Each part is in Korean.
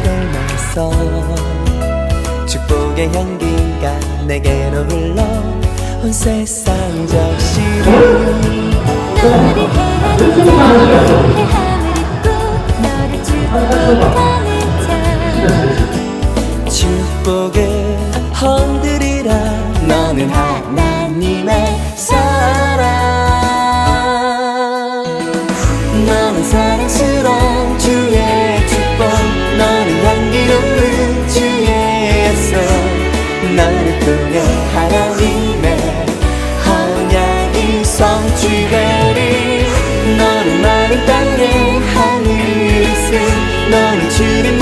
닮았어. 축복의 향기가 내게로 흘러 온 세상 적시를. 너를 해함을 입고 너를 축복 통해 하나님의 언약이 성취되리. 너는 마른 땅에 하늘을 쓴 너는 주님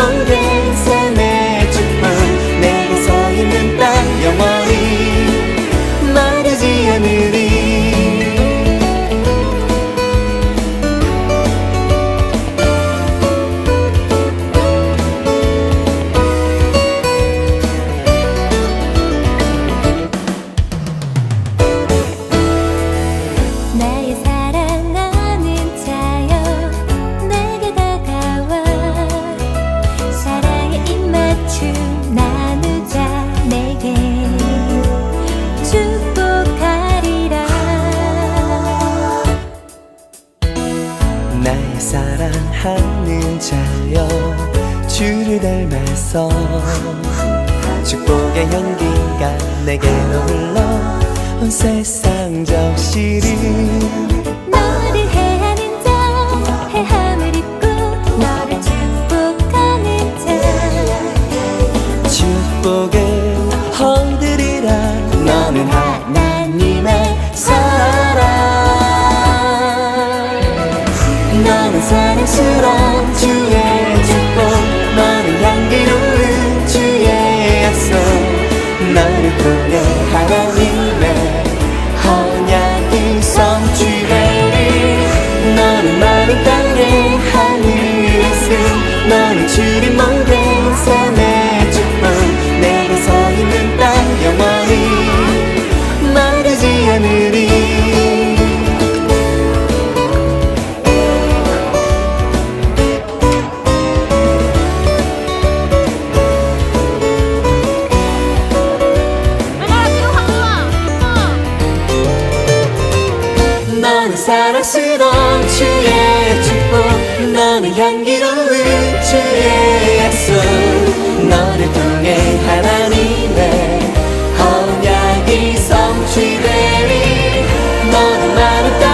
사랑하는 자여 주를 닮아서 축복의 향기가 내게로 흘러 온 세상 적시를 너를 해하는 자 해함을 입고 너를 축복하는 자. 축복을 흔들리라 너는 하나님의 사랑. 너는 사랑스러운 통해 하나님의 언약이 성취되리. 너는 마른 땅에 하늘을 쓴 너는 주님 모든 너는 사랑스러운 주의 축복. 너는 향기로운 주의 약속 너를 통해 하나님의 언약이 성취되리. 너는 땅